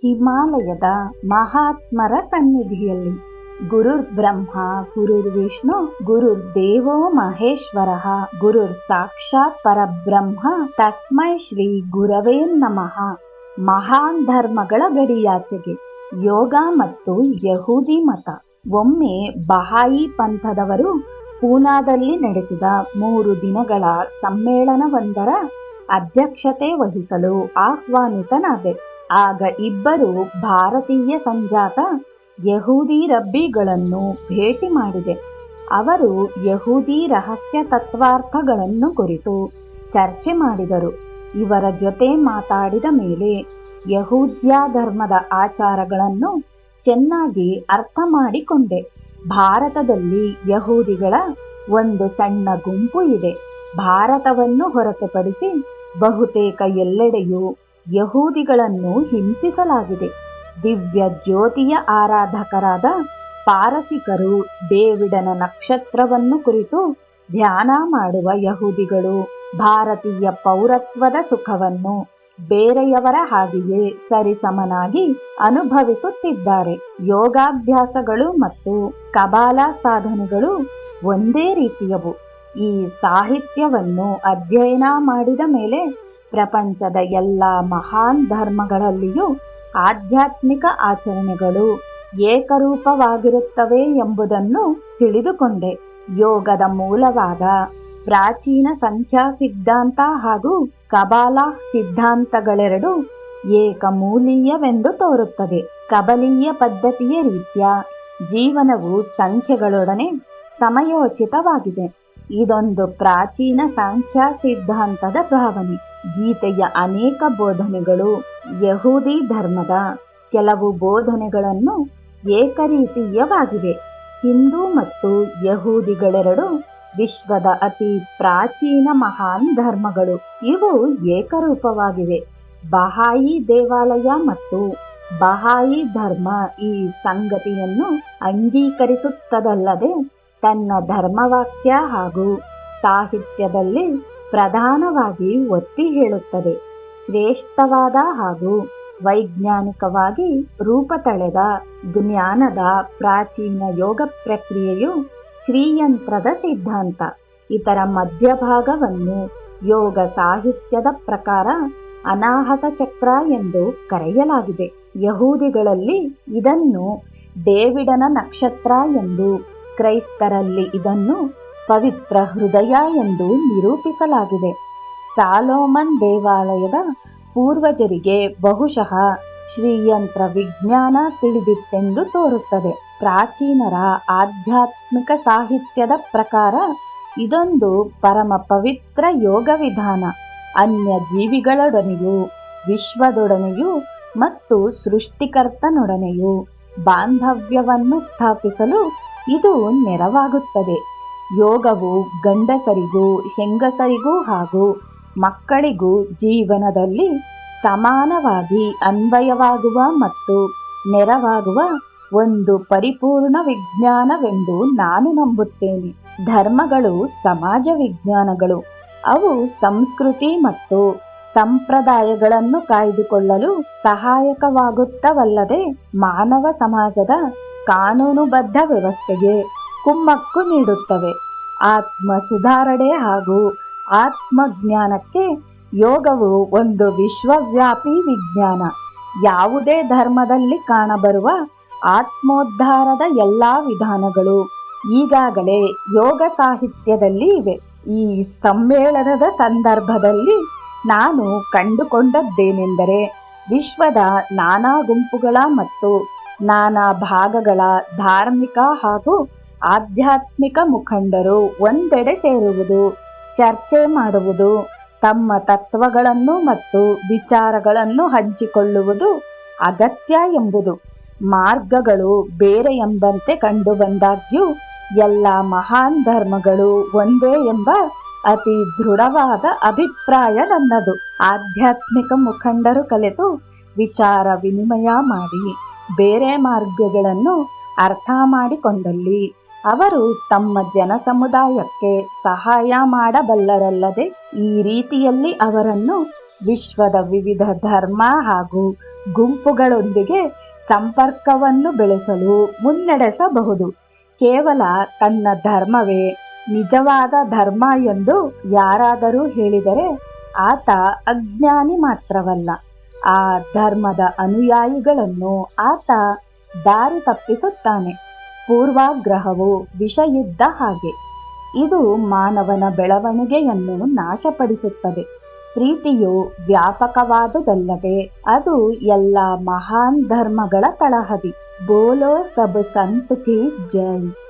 ಹಿಮಾಲಯದ ಮಹಾತ್ಮರ ಸನ್ನಿಧಿಯಲ್ಲಿ. ಗುರುರ್ ಬ್ರಹ್ಮ, ಗುರುರ್ ವಿಷ್ಣು, ಗುರುರ್ ದೇವೋ ಮಹೇಶ್ವರ, ಗುರುರ್ ಸಾಕ್ಷಾತ್ ಪರಬ್ರಹ್ಮ, ತಸ್ಮೈ ಶ್ರೀ ಗುರವೇ ನಮಃ. ಮಹಾನ್ ಧರ್ಮಗಳ ಗಡಿಯಾಚೆಗೆ ಯೋಗ ಮತ್ತು ಯಹೂದಿ ಮತ. ಒಮ್ಮೆ ಬಹಾಯಿ ಪಂಥದವರು ಪೂನಾದಲ್ಲಿ ನಡೆಸಿದ ಮೂರು ದಿನಗಳ ಸಮ್ಮೇಳನವೊಂದರ ಅಧ್ಯಕ್ಷತೆ ವಹಿಸಲು ಆಹ್ವಾನಿತನಾದೆ. ಆಗ ಇಬ್ಬರು ಭಾರತೀಯ ಸಂಜಾತ ಯಹೂದಿ ರಬ್ಬಿಗಳನ್ನು ಭೇಟಿ ಮಾಡಿದೆ. ಅವರು ಯಹೂದಿ ರಹಸ್ಯ ತತ್ವಾರ್ಥಗಳನ್ನು ಕುರಿತು ಚರ್ಚೆ ಮಾಡಿದರು. ಇವರ ಜೊತೆ ಮಾತಾಡಿದ ಮೇಲೆ ಯಹೂದ್ಯ ಧರ್ಮದ ಆಚಾರಗಳನ್ನು ಚೆನ್ನಾಗಿ ಅರ್ಥ ಮಾಡಿಕೊಂಡೆ. ಭಾರತದಲ್ಲಿ ಯಹೂದಿಗಳ ಒಂದು ಸಣ್ಣ ಗುಂಪು ಇದೆ. ಭಾರತವನ್ನು ಹೊರತುಪಡಿಸಿ ಬಹುತೇಕ ಎಲ್ಲೆಡೆಯೂ ಯಹೂದಿಗಳನ್ನು ಹಿಂಸಿಸಲಾಗಿದೆ. ದಿವ್ಯ ಜ್ಯೋತಿಯ ಆರಾಧಕರಾದ ಪಾರಸಿಕರು ಡೇವಿಡನ ನಕ್ಷತ್ರವನ್ನು ಕುರಿತು ಧ್ಯಾನ ಮಾಡುವ ಯಹೂದಿಗಳು ಭಾರತೀಯ ಪೌರತ್ವದ ಸುಖವನ್ನು ಬೇರೆಯವರ ಹಾಗೆಯೇ ಸರಿಸಮನಾಗಿ ಅನುಭವಿಸುತ್ತಿದ್ದಾರೆ. ಯೋಗಾಭ್ಯಾಸಗಳು ಮತ್ತು ಕಬಾಲ ಸಾಧನೆಗಳು ಒಂದೇ ರೀತಿಯವು. ಈ ಸಾಹಿತ್ಯವನ್ನು ಅಧ್ಯಯನ ಮಾಡಿದ ಮೇಲೆ ಪ್ರಪಂಚದ ಎಲ್ಲ ಮಹಾನ್ ಧರ್ಮಗಳಲ್ಲಿಯೂ ಆಧ್ಯಾತ್ಮಿಕ ಆಚರಣೆಗಳು ಏಕರೂಪವಾಗಿರುತ್ತವೆ ಎಂಬುದನ್ನು ತಿಳಿದುಕೊಂಡೆ. ಯೋಗದ ಮೂಲವಾದ ಪ್ರಾಚೀನ ಸಂಖ್ಯಾ ಸಿದ್ಧಾಂತ ಹಾಗೂ ಕಬಾಲಾ ಸಿದ್ಧಾಂತಗಳೆರಡು ಏಕಮೂಲೀಯವೆಂದು ತೋರುತ್ತದೆ. ಕಬಲೀಯ ಪದ್ಧತಿಯ ರೀತ್ಯ ಜೀವನವು ಸಂಖ್ಯೆಗಳೊಡನೆ ಸಮಯೋಚಿತವಾಗಿದೆ. ಇದೊಂದು ಪ್ರಾಚೀನ ಸಂಖ್ಯಾ ಸಿದ್ಧಾಂತದ ಭಾವನೆ. ಗೀತೆಯ ಅನೇಕ ಬೋಧನೆಗಳು ಯಹೂದಿ ಧರ್ಮದ ಕೆಲವು ಬೋಧನೆಗಳನ್ನು ಏಕರೀತೀಯವಾಗಿವೆ. ಹಿಂದೂ ಮತ್ತು ಯಹೂದಿಗಳೆರಡು ವಿಶ್ವದ ಅತಿ ಪ್ರಾಚೀನ ಮಹಾನ್ ಧರ್ಮಗಳು. ಇವು ಏಕರೂಪವಾಗಿವೆ. ಬಹಾಯಿ ದೇವಾಲಯ ಮತ್ತು ಬಹಾಯಿ ಧರ್ಮ ಈ ಸಂಗತಿಯನ್ನು ಅಂಗೀಕರಿಸುತ್ತದಲ್ಲದೆ ತನ್ನ ಧರ್ಮವಾಕ್ಯ ಹಾಗೂ ಸಾಹಿತ್ಯದಲ್ಲಿ ಪ್ರಧಾನವಾಗಿ ಒತ್ತಿ ಹೇಳುತ್ತದೆ. ಶ್ರೇಷ್ಠವಾದ ಹಾಗೂ ವೈಜ್ಞಾನಿಕವಾಗಿ ರೂಪ ತಳೆದ ಜ್ಞಾನದ ಪ್ರಾಚೀನ ಯೋಗ ಪ್ರಕ್ರಿಯೆಯು ಶ್ರೀಯಂತ್ರದ ಸಿದ್ಧಾಂತ. ಇತರ ಮಧ್ಯಭಾಗವನ್ನು ಯೋಗ ಸಾಹಿತ್ಯದ ಪ್ರಕಾರ ಅನಾಹತ ಚಕ್ರ ಎಂದು ಕರೆಯಲಾಗಿದೆ. ಯಹೂದಿಗಳಲ್ಲಿ ಇದನ್ನು ಡೇವಿಡನ ನಕ್ಷತ್ರ ಎಂದು ಕ್ರೈಸ್ತರಲ್ಲಿ ಇದನ್ನು ಪವಿತ್ರ ಹೃದಯ ಎಂದು ನಿರೂಪಿಸಲಾಗಿದೆ. ಸಾಲೋಮನ್ ದೇವಾಲಯದ ಪೂರ್ವಜರಿಗೆ ಬಹುಶಃ ಶ್ರೀಯಂತ್ರ ವಿಜ್ಞಾನ ತಿಳಿದಿತ್ತೆಂದು ತೋರುತ್ತದೆ. ಪ್ರಾಚೀನರ ಆಧ್ಯಾತ್ಮಿಕ ಸಾಹಿತ್ಯದ ಪ್ರಕಾರ ಇದೊಂದು ಪರಮ ಪವಿತ್ರ ಯೋಗ ವಿಧಾನ. ಅನ್ಯ ಜೀವಿಗಳೊಡನೆಯೂ, ವಿಶ್ವದೊಡನೆಯೂ ಮತ್ತು ಸೃಷ್ಟಿಕರ್ತನೊಡನೆಯೂ ಬಾಂಧವ್ಯವನ್ನು ಸ್ಥಾಪಿಸಲು ಇದು ನೆರವಾಗುತ್ತದೆ. ಯೋಗವು ಗಂಡಸರಿಗೂ, ಹೆಂಗಸರಿಗೂ ಹಾಗೂ ಮಕ್ಕಳಿಗೂ ಜೀವನದಲ್ಲಿ ಸಮಾನವಾಗಿ ಅನ್ವಯವಾಗುವ ಮತ್ತು ನೆರವಾಗುವ ಒಂದು ಪರಿಪೂರ್ಣ ವಿಜ್ಞಾನವೆಂದು ನಾನು ನಂಬುತ್ತೇನೆ. ಧರ್ಮಗಳು ಸಮಾಜ ವಿಜ್ಞಾನಗಳು. ಅವು ಸಂಸ್ಕೃತಿ ಮತ್ತು ಸಂಪ್ರದಾಯಗಳನ್ನು ಕಾಯ್ದುಕೊಳ್ಳಲು ಸಹಾಯಕವಾಗುತ್ತವಲ್ಲದೆ ಮಾನವ ಸಮಾಜದ ಕಾನೂನುಬದ್ಧ ವ್ಯವಸ್ಥೆಗೆ ಕುಮ್ಮಕ್ಕು ನೀಡುತ್ತವೆ. ಆತ್ಮ ಸುಧಾರಣೆ ಹಾಗೂ ಆತ್ಮಜ್ಞಾನಕ್ಕೆ ಯೋಗವು ಒಂದು ವಿಶ್ವವ್ಯಾಪಿ ವಿಜ್ಞಾನ. ಯಾವುದೇ ಧರ್ಮದಲ್ಲಿ ಕಾಣಬರುವ ಆತ್ಮೋದ್ಧಾರದ ಎಲ್ಲ ವಿಧಾನಗಳು ಈಗಾಗಲೇ ಯೋಗ ಸಾಹಿತ್ಯದಲ್ಲಿ ಇವೆ. ಈ ಸಮ್ಮೇಳನದ ಸಂದರ್ಭದಲ್ಲಿ ನಾನು ಕಂಡುಕೊಂಡದ್ದೇನೆಂದರೆ ವಿಶ್ವದ ನಾನಾ ಗುಂಪುಗಳ ಮತ್ತು ನಾನಾ ಭಾಗಗಳ ಧಾರ್ಮಿಕ ಹಾಗೂ ಆಧ್ಯಾತ್ಮಿಕ ಮುಖಂಡರು ಒಂದೆಡೆ ಸೇರುವುದು, ಚರ್ಚೆ ಮಾಡುವುದು, ತಮ್ಮ ತತ್ವಗಳನ್ನು ಮತ್ತು ವಿಚಾರಗಳನ್ನು ಹಂಚಿಕೊಳ್ಳುವುದು ಅಗತ್ಯ ಎಂಬುದು. ಮಾರ್ಗಗಳು ಬೇರೆ ಎಂಬಂತೆ ಕಂಡುಬಂದಾಗ್ಯೂ ಎಲ್ಲ ಮಹಾನ್ ಧರ್ಮಗಳು ಒಂದೇ ಎಂಬ ಅತಿ ದೃಢವಾದ ಅಭಿಪ್ರಾಯ ನನ್ನದು. ಆಧ್ಯಾತ್ಮಿಕ ಮುಖಂಡರು ಕಲೆತು ವಿಚಾರ ವಿನಿಮಯ ಮಾಡಿ. ಬೇರೆ ಮಾರ್ಗಗಳನ್ನು ಅರ್ಥ ಮಾಡಿಕೊಂಡಲ್ಲಿ. ಅವರು ತಮ್ಮ ಜನ ಸಮುದಾಯಕ್ಕೆ ಸಹಾಯ ಮಾಡಬಲ್ಲರಲ್ಲದೆ ಈ ರೀತಿಯಲ್ಲಿ ಅವರನ್ನು ವಿಶ್ವದ ವಿವಿಧ ಧರ್ಮ ಹಾಗೂ ಗುಂಪುಗಳೊಂದಿಗೆ ಸಂಪರ್ಕವನ್ನು ಬೆಳೆಸಲು ಮುನ್ನಡೆಸಬಹುದು. ಕೇವಲ ತನ್ನ ಧರ್ಮವೇ ನಿಜವಾದ ಧರ್ಮ ಎಂದು ಯಾರಾದರೂ ಹೇಳಿದರೆ ಆತ ಅಜ್ಞಾನಿ ಮಾತ್ರವಲ್ಲ. ಆ ಧರ್ಮದ ಅನುಯಾಯಿಗಳನ್ನು ಆತ ದಾರಿ ತಪ್ಪಿಸುತ್ತಾನೆ. ಪೂರ್ವಾಗ್ರಹವು ವಿಷಯಿದ್ದ ಹಾಗೆ. ಇದು ಮಾನವನ ಬೆಳವಣಿಗೆಯನ್ನು ನಾಶಪಡಿಸುತ್ತದೆ. ಪ್ರೀತಿಯು ವ್ಯಾಪಕವಾದುದಲ್ಲದೆ ಅದು ಎಲ್ಲ ಮಹಾನ್ ಧರ್ಮಗಳ ತಳಹದಿ. ಬೋಲೋ ಸಬ್ ಸಂತ್ ಜೈ.